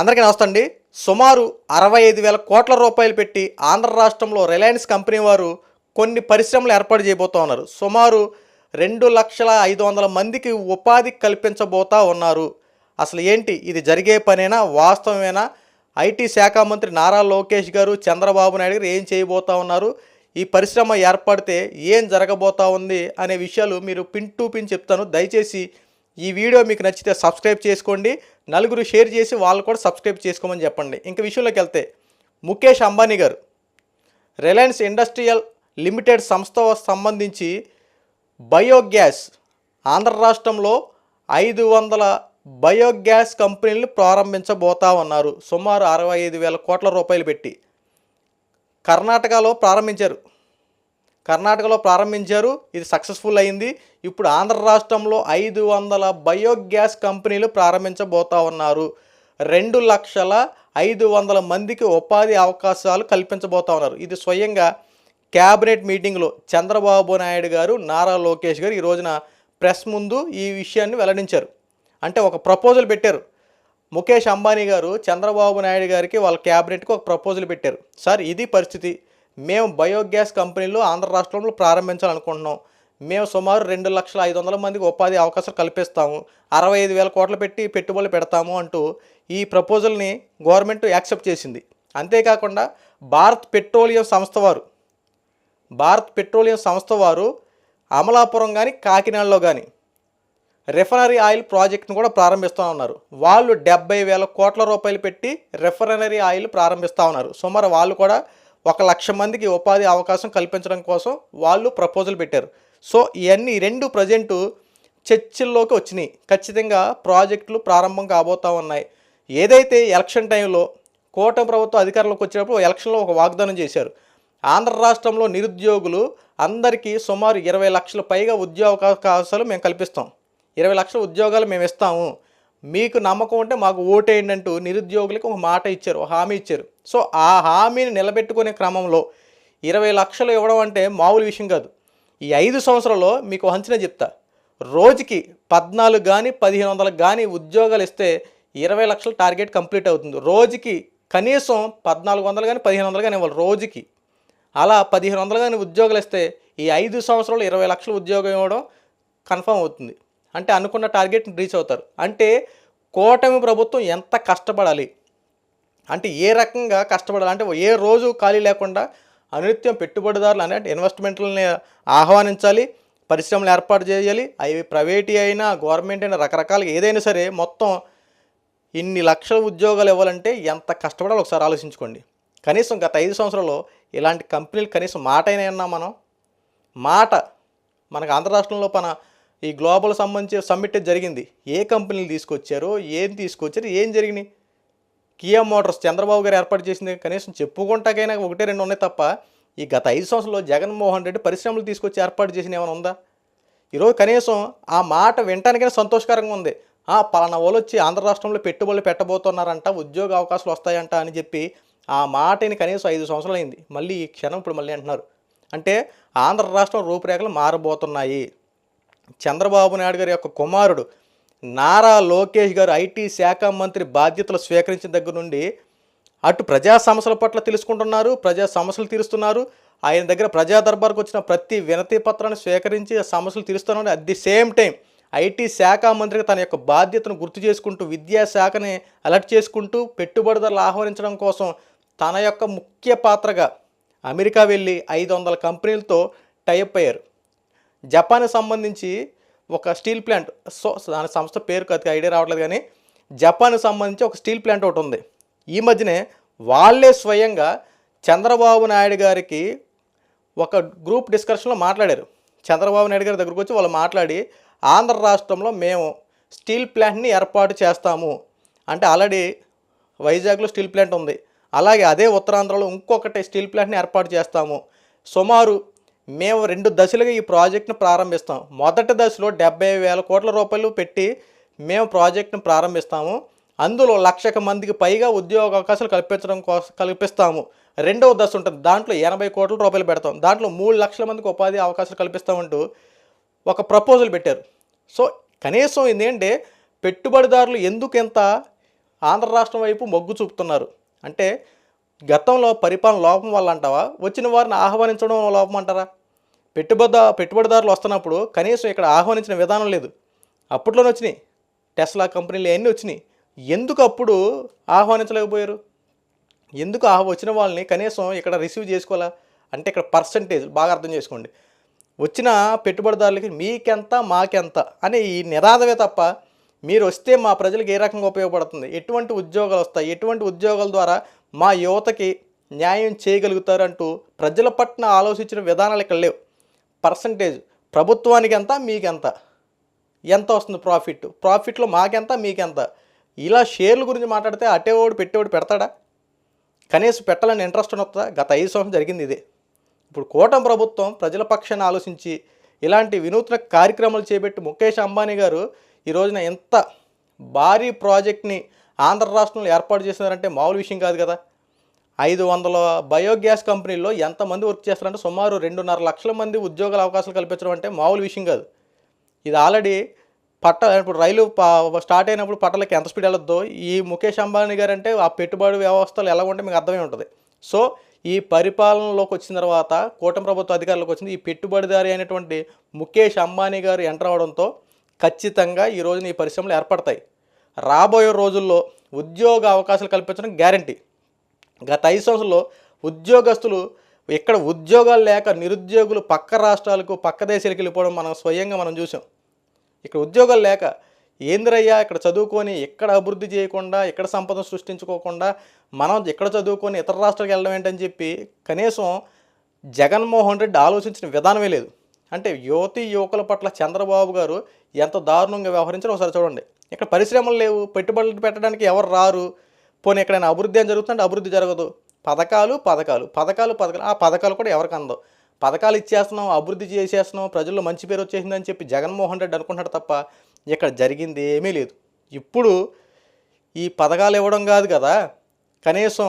అందరికీ నమస్తే అండి సుమారు అరవై ఐదు వేల కోట్ల రూపాయలు పెట్టి ఆంధ్ర రాష్ట్రంలో రిలయన్స్ కంపెనీ వారు కొన్ని పరిశ్రమలు ఏర్పాటు చేయబోతా ఉన్నారు. సుమారు రెండు లక్షల ఐదు వందల మందికి ఉపాధి కల్పించబోతా ఉన్నారు. అసలు ఏంటి? ఇది జరిగే పనేనా? వాస్తవమేనా? ఐటీ శాఖ మంత్రి నారా లోకేష్ గారు చంద్రబాబు నాయుడు గారు ఏం చేయబోతా ఉన్నారు? ఈ పరిశ్రమ ఏర్పడితే ఏం జరగబోతా ఉంది అనే విషయాలు మీరు పిన్ టు పిన్ చెప్తాను. దయచేసి ఈ వీడియో మీకు నచ్చితే సబ్స్క్రైబ్ చేసుకోండి. నలుగురు షేర్ చేసి వాళ్ళు కూడా సబ్స్క్రైబ్ చేసుకోమని చెప్పండి. ఇంక విషయంలోకి వెళ్తే ముఖేష్ అంబానీ గారు రిలయన్స్ ఇండస్ట్రియల్ లిమిటెడ్ సంస్థ సంబంధించి బయోగ్యాస్ ఆంధ్ర రాష్ట్రంలో ఐదు వందల బయోగ్యాస్ కంపెనీలు ప్రారంభించబోతా ఉన్నారు. సుమారు అరవై ఐదు వేల కోట్ల రూపాయలు పెట్టి కర్ణాటకలో ప్రారంభించారు. కర్ణాటకలో ప్రారంభించారు. ఇది సక్సెస్ఫుల్ అయింది. ఇప్పుడు ఆంధ్ర రాష్ట్రంలో ఐదు వందల బయోగ్యాస్ కంపెనీలు ప్రారంభించబోతా ఉన్నారు. రెండు లక్షల ఐదు వందల మందికి ఉపాధి అవకాశాలు కల్పించబోతా ఉన్నారు. ఇది స్వయంగా క్యాబినెట్ మీటింగ్లో చంద్రబాబు నాయుడు గారు నారా లోకేష్ గారు ఈ రోజున ప్రెస్ ముందు ఈ విషయాన్ని వెల్లడించారు. అంటే ఒక ప్రపోజల్ పెట్టారు. ముఖేష్ అంబానీ గారు చంద్రబాబు నాయుడు గారికి వాళ్ళ క్యాబినెట్కి ఒక ప్రపోజల్ పెట్టారు. సార్ ఇది పరిస్థితి. మేము బయోగ్యాస్ కంపెనీలు ఆంధ్ర రాష్ట్రంలో ప్రారంభించాలనుకుంటున్నాం. మేము సుమారు రెండు లక్షల ఐదు వందల మందికి ఉపాధి అవకాశాలు కల్పిస్తాము. అరవై ఐదు వేల కోట్లు పెట్టి పెట్టుబడులు పెడతాము అంటూ ఈ ప్రపోజల్ని గవర్నమెంట్ యాక్సెప్ట్ చేసింది. అంతేకాకుండా భారత్ పెట్రోలియం సంస్థ వారు భారత్ పెట్రోలియం సంస్థ వారు అమలాపురం కానీ కాకినాడలో కానీ రిఫైనరీ ఆయిల్ ప్రాజెక్ట్ను కూడా ప్రారంభిస్తూ ఉన్నారు వాళ్ళు డెబ్బై వేల కోట్ల రూపాయలు పెట్టి రిఫైనరీ ఆయిల్ ప్రారంభిస్తూ ఉన్నారు సుమారు వాళ్ళు కూడా ఒక లక్ష మందికి ఉపాధి అవకాశం కల్పించడం కోసం వాళ్ళు ప్రపోజల్ పెట్టారు. సో ఇవన్నీ రెండు ప్రజెంట్ చర్చల్లోకి వచ్చినాయి. ఖచ్చితంగా ప్రాజెక్టులు ప్రారంభం కాబోతా ఉన్నాయి. ఏదైతే ఎలక్షన్ టైంలో కూటమి ప్రభుత్వం అధికారంలోకి వచ్చినప్పుడు ఎలక్షన్లో ఒక వాగ్దానం చేశారు. ఆంధ్ర రాష్ట్రంలో నిరుద్యోగులు అందరికీ సుమారు ఇరవై లక్షల పైగా ఉద్యోగ అవకాశాలు మేము కల్పిస్తాం. ఇరవై లక్షల ఉద్యోగాలు మేము ఇస్తాము. మీకు నమ్మకం ఉంటే మాకు ఓటేయండి అంటూ నిరుద్యోగులకు ఒక మాట ఇచ్చారు హామీ ఇచ్చారు. సో ఆ హామీని నిలబెట్టుకునే క్రమంలో ఇరవై లక్షలు ఇవ్వడం అంటే మామూలు విషయం కాదు. ఈ ఐదు సంవత్సరాల్లో మీకు ఒక అంచనా చెప్తా. రోజుకి పద్నాలుగు కానీ పదిహేను వందలకు కానీ ఉద్యోగాలు ఇస్తే ఇరవై లక్షల టార్గెట్ కంప్లీట్ అవుతుంది. రోజుకి కనీసం పద్నాలుగు వందలు కానీ పదిహేను వందలు కానీ ఇవ్వాలి రోజుకి. అలా పదిహేను వందలు కానీ ఉద్యోగాలు ఇస్తే ఈ ఐదు సంవత్సరాలు ఇరవై లక్షల ఉద్యోగం ఇవ్వడం కన్ఫర్మ్ అవుతుంది. అంటే అనుకున్న టార్గెట్ని రీచ్ అవుతారు. అంటే కూటమి ప్రభుత్వం ఎంత కష్టపడాలి? అంటే ఏ రకంగా కష్టపడాలి? అంటే ఏ రోజు ఖాళీ లేకుండా అనునిత్యం పెట్టుబడిదారులు అంటే ఇన్వెస్ట్మెంట్లని ఆహ్వానించాలి పరిశ్రమలు ఏర్పాటు చేయాలి అవి ప్రైవేట్ అయినా గవర్నమెంట్ అయినా రకరకాలుగా ఏదైనా సరే మొత్తం ఇన్ని లక్షల ఉద్యోగాలు ఇవ్వాలంటే ఎంత కష్టపడాలో ఒకసారి ఆలోచించుకోండి. కనీసం గత ఐదు సంవత్సరాల్లో ఇలాంటి కంపెనీలు కనీసం మాట అయినా మనం. మాట మనకు ఆంధ్ర రాష్ట్రంలో మన ఈ గ్లోబల్ సంబంధించి సమ్మిట్ జరిగింది. ఏ కంపెనీలు తీసుకొచ్చారో ఏం తీసుకొచ్చారు ఏం జరిగినాయి? కియా మోటార్స్ చంద్రబాబు గారు ఏర్పాటు చేసింది కనీసం చెప్పుకుంటాకైనా ఒకటే రెండు ఉన్నాయి తప్ప ఈ గత ఐదు సంవత్సరాల్లో జగన్మోహన్ రెడ్డి పరిశ్రమలు తీసుకొచ్చి ఏర్పాటు చేసిన ఏమైనా ఉందా? ఈరోజు కనీసం ఆ మాట వినటానికైనా సంతోషకరంగా ఉంది. ఆ పలానా వాళ్ళు వచ్చి ఆంధ్ర రాష్ట్రంలో పెట్టుబడులు పెట్టబోతున్నారంట ఉద్యోగ అవకాశాలు వస్తాయంట అని చెప్పి ఆ మాటని కనీసం ఐదు సంవత్సరాలు అయింది. మళ్ళీ ఈ క్షణం ఇప్పుడు మళ్ళీ అంటున్నారు. అంటే ఆంధ్ర రాష్ట్రం రూపురేఖలు మారబోతున్నాయి. చంద్రబాబు నాయుడు గారి యొక్క కుమారుడు నారా లోకేష్ గారు ఐటీ శాఖ మంత్రి బాధ్యతలు స్వీకరించిన దగ్గర నుండి అటు ప్రజా సమస్యల పట్ల తెలుసుకుంటున్నారు ప్రజా సమస్యలు తీరుస్తున్నారు. ఆయన దగ్గర ప్రజా దర్బార్కు వచ్చిన ప్రతి వినతి పత్రాన్ని స్వీకరించి ఆ సమస్యలు తీరుస్తున్నారు at the same time IT శాఖ మంత్రిగా తన యొక్క బాధ్యతను గుర్తు చేసుకుంటూ విద్యాశాఖని అలర్ట్ చేసుకుంటూ పెట్టుబడిదారులు ఆహ్వానించడం కోసం తన యొక్క ముఖ్య పాత్రగా అమెరికా వెళ్ళి ఐదు వందల కంపెనీలతో టైప్ అయ్యారు. జపాన్కి సంబంధించి ఒక స్టీల్ ప్లాంట్. సో దాని సంస్థ పేరు కాదు ఐడియా రావట్లేదు కానీ జపాన్కి సంబంధించి ఒక స్టీల్ ప్లాంట్ ఒకటి ఉంది. ఈ మధ్యనే వాళ్ళే స్వయంగా చంద్రబాబు నాయుడు గారికి ఒక గ్రూప్ డిస్కషన్లో మాట్లాడారు. చంద్రబాబు నాయుడు గారి దగ్గరకు వచ్చి వాళ్ళు మాట్లాడి ఆంధ్ర రాష్ట్రంలో మేము స్టీల్ ప్లాంట్ని ఏర్పాటు చేస్తాము. అంటే ఆల్రెడీ వైజాగ్లో స్టీల్ ప్లాంట్ ఉంది. అలాగే అదే ఉత్తరాంధ్రలో ఇంకొకటి స్టీల్ ప్లాంట్ని ఏర్పాటు చేస్తాము. సుమారు మేము రెండు దశలుగా ఈ ప్రాజెక్ట్ను ప్రారంభిస్తాం. మొదటి దశలో డెబ్బై వేల కోట్ల రూపాయలు పెట్టి మేము ప్రాజెక్ట్ను ప్రారంభిస్తాము. అందులో లక్షక మందికి పైగా ఉద్యోగ అవకాశాలు కల్పించడం కోసం కల్పిస్తాము. రెండవ దశ ఉంటుంది. దాంట్లో ఎనభై కోట్ల రూపాయలు పెడతాం. దాంట్లో మూడు లక్షల మందికి ఉపాధి అవకాశాలు కల్పిస్తామంటూ ఒక ప్రపోజల్ పెట్టారు. సో కనీసం ఏంటంటే పెట్టుబడిదారులు ఎందుకు ఎంత ఆంధ్ర రాష్ట్రం వైపు మొగ్గు చూపుతున్నారు? అంటే గతంలో పరిపాలన లోపం వల్ల అంటావా? వచ్చిన వారిని ఆహ్వానించడం లోపం అంటారా పెట్టుబడి పెట్టుబడిదారులు వస్తున్నప్పుడు కనీసం ఇక్కడ ఆహ్వానించిన విధానం లేదు. అప్పట్లోనే వచ్చినాయి. టెస్లా కంపెనీలు అన్నీ వచ్చినాయి. ఎందుకు అప్పుడు ఆహ్వానించలేకపోయారు? ఎందుకు ఆ వచ్చిన వాళ్ళని కనీసం ఇక్కడ రిసీవ్ చేసుకోవాలా? అంటే ఇక్కడ పర్సంటేజ్ బాగా అర్థం చేసుకోండి. వచ్చిన పెట్టుబడిదారులకి మీకెంత మాకెంత అనే ఈ నిరాదవే తప్ప మీరు వస్తే మా ప్రజలకు ఏ రకంగా ఉపయోగపడుతుంది? ఎటువంటి ఉద్యోగాలు వస్తాయి? ఎటువంటి ఉద్యోగాల ద్వారా మా యువతకి న్యాయం చేయగలుగుతారు అంటూ ప్రజల పట్ల ఆలోచించిన విధానాలు ఇక్కడ లేవు. పర్సంటేజ్ ప్రభుత్వానికి ఎంత మీకెంత? ఎంత వస్తుంది ప్రాఫిట్? ప్రాఫిట్లో మాకెంత మీకెంత? ఇలా షేర్ల గురించి మాట్లాడితే అటేవాడు పెట్టేవాడు పెడతాడా? కనీసం పెట్టాలని ఇంట్రెస్ట్ ఉన్నదా? గత ఐదు సంవత్సరం జరిగింది ఇదే. ఇప్పుడు కూటమి ప్రభుత్వం ప్రజల పక్షాన్ని ఆలోచించి ఇలాంటి వినూత్న కార్యక్రమాలు చేపట్టి ముఖేష్ అంబానీ గారు ఈ రోజున ఎంత భారీ ప్రాజెక్ట్ని ఆంధ్ర రాష్ట్రంలో ఏర్పాటు చేసినారంటే మామూలు విషయం కాదు కదా. ఐదు వందల బయోగ్యాస్ కంపెనీల్లో ఎంతమంది వర్క్ చేస్తారంటే సుమారు రెండున్నర లక్షల మంది ఉద్యోగాల అవకాశాలు కల్పించడం అంటే మామూలు విషయం కాదు. ఇది ఆల్రెడీ పట్ట ఇప్పుడు రైలు స్టార్ట్ అయినప్పుడు పట్టలకి ఎంత స్పీడ్ వెళ్ళొద్దో ఈ ముఖేష్ అంబానీ గారు అంటే ఆ పెట్టుబడి వ్యవస్థలు ఎలా ఉంటే మీకు అర్థమై ఉంటుంది. సో ఈ పరిపాలనలోకి వచ్చిన తర్వాత కూటమి ప్రభుత్వ అధికారులకు వచ్చింది ఈ పెట్టుబడిదారి అయినటువంటి ముఖేష్ అంబానీ గారు ఎంటర్ అవడంతో ఖచ్చితంగా ఈ రోజున ఈ పరిశ్రమలు ఏర్పడతాయి. రాబోయే రోజుల్లో ఉద్యోగ అవకాశాలు కల్పించడం గ్యారంటీ. గత ఐదు సంవత్సరంలో ఉద్యోగస్తులు ఇక్కడ ఉద్యోగాలు లేక నిరుద్యోగులు పక్క రాష్ట్రాలకు పక్క దేశాలకు వెళ్ళిపోవడం మనం స్వయంగా మనం చూసాం. ఇక్కడ ఉద్యోగాలు లేక ఏంద్రయ్యా ఇక్కడ చదువుకొని ఎక్కడ అభివృద్ధి చేయకుండా ఎక్కడ సంపద సృష్టించుకోకుండా మనం ఇక్కడ చదువుకొని ఇతర రాష్ట్రాలకు వెళ్ళడం ఏంటని చెప్పి కనీసం జగన్మోహన్ రెడ్డి ఆలోచించిన విధానమే లేదు. అంటే యువతి యువకుల పట్ల చంద్రబాబు గారు ఎంత దారుణంగా వ్యవహరించారో ఒకసారి చూడండి. ఇక్కడ పరిశ్రమలు లేవు పెట్టుబడులు పెట్టడానికి ఎవరు రారు. పోనీ ఎక్కడైనా అభివృద్ధి అని జరుగుతుంటే అభివృద్ధి జరగదు. పథకాలు పథకాలు పథకాలు పథకాలు. ఆ పథకాలు కూడా ఎవరికి అందవు. పథకాలు ఇచ్చేస్తున్నాం అభివృద్ధి చేసేస్తున్నాం ప్రజల్లో మంచి పేరు వచ్చేసిందని చెప్పి జగన్మోహన్ రెడ్డి అనుకుంటాడు తప్ప ఇక్కడ జరిగింది ఏమీ లేదు. ఇప్పుడు ఈ పథకాలు ఇవ్వడం కాదు కదా. కనీసం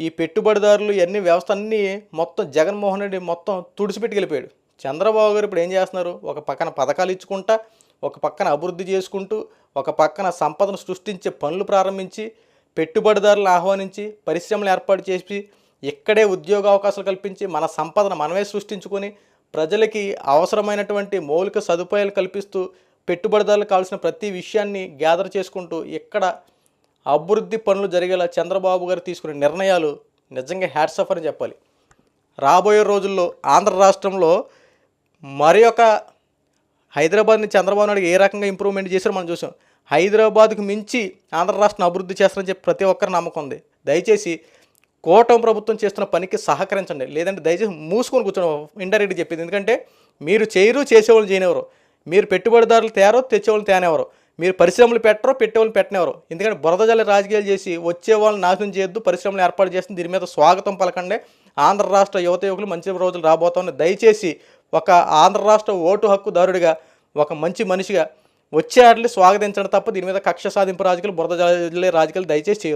ఈ పెట్టుబడిదారులు ఇవన్నీ వ్యవస్థ అన్నీ మొత్తం జగన్మోహన్ రెడ్డి మొత్తం తుడిచిపెట్టి వెళ్ళిపోయాడు చంద్రబాబు గారు ఇప్పుడు ఏం చేస్తున్నారు? ఒక పక్కన పథకాలు ఇచ్చుకుంటా ఒక పక్కన అభివృద్ధి చేసుకుంటూ ఒక పక్కన సంపదను సృష్టించే పనులు ప్రారంభించి పెట్టుబడిదారులను ఆహ్వానించి పరిశ్రమలు ఏర్పాటు చేసి ఇక్కడే ఉద్యోగ అవకాశాలు కల్పించి మన సంపదను మనమే సృష్టించుకొని ప్రజలకి అవసరమైనటువంటి మౌలిక సదుపాయాలు కల్పిస్తూ పెట్టుబడిదారులకు కావాల్సిన ప్రతి విషయాన్ని గ్యాదర్ చేసుకుంటూ ఇక్కడ అభివృద్ధి పనులు జరిగేలా చంద్రబాబు గారు తీసుకునే నిర్ణయాలు నిజంగా హ్యాట్సఫ్ అని చెప్పాలి. రాబోయే రోజుల్లో ఆంధ్ర రాష్ట్రంలో మరి ఒక హైదరాబాద్ని చంద్రబాబు నాయుడు ఏ రకంగా ఇంప్రూవ్మెంట్ చేశారో మనం చూసాం. హైదరాబాద్కు మించి ఆంధ్ర రాష్ట్రం అభివృద్ధి చేస్తారని చెప్పి ప్రతి ఒక్కరి నమ్మకం ఉంది. దయచేసి కోటం ప్రభుత్వం చేస్తున్న పనికి సహకరించండి. లేదంటే దయచేసి మూసుకొని కూర్చోండి. ఇండైరెక్ట్ చెప్పింది ఎందుకంటే మీరు చేయరు చేసేవాళ్ళు చేయనివ్వరు. మీరు పెట్టుబడిదారులు తేరో తెచ్చేవాళ్ళు తేనేవారు. మీరు పరిశ్రమలు పెట్టరో పెట్టేవాళ్ళు పెట్టినవారు ఎందుకంటే బురద రాజకీయాలు చేసి వచ్చే వాళ్ళని నాశనం చేయొద్దు పరిశ్రమలు ఏర్పాటు చేస్తుంది దీని మీద స్వాగతం పలకండి. ఆంధ్ర రాష్ట్ర యువత యువకులు మంచి రోజులు రాబోతున్నాయి దయచేసి ఒక ఆంధ్ర రాష్ట్ర ఓటు హక్కుదారుడిగా ఒక మంచి మనిషిగా వచ్చే ఆటలు స్వాగతించడం తప్ప దీని మీద కక్ష సాధింపు రాజకీయాలు బురద రాజకీయాలు దయచేసి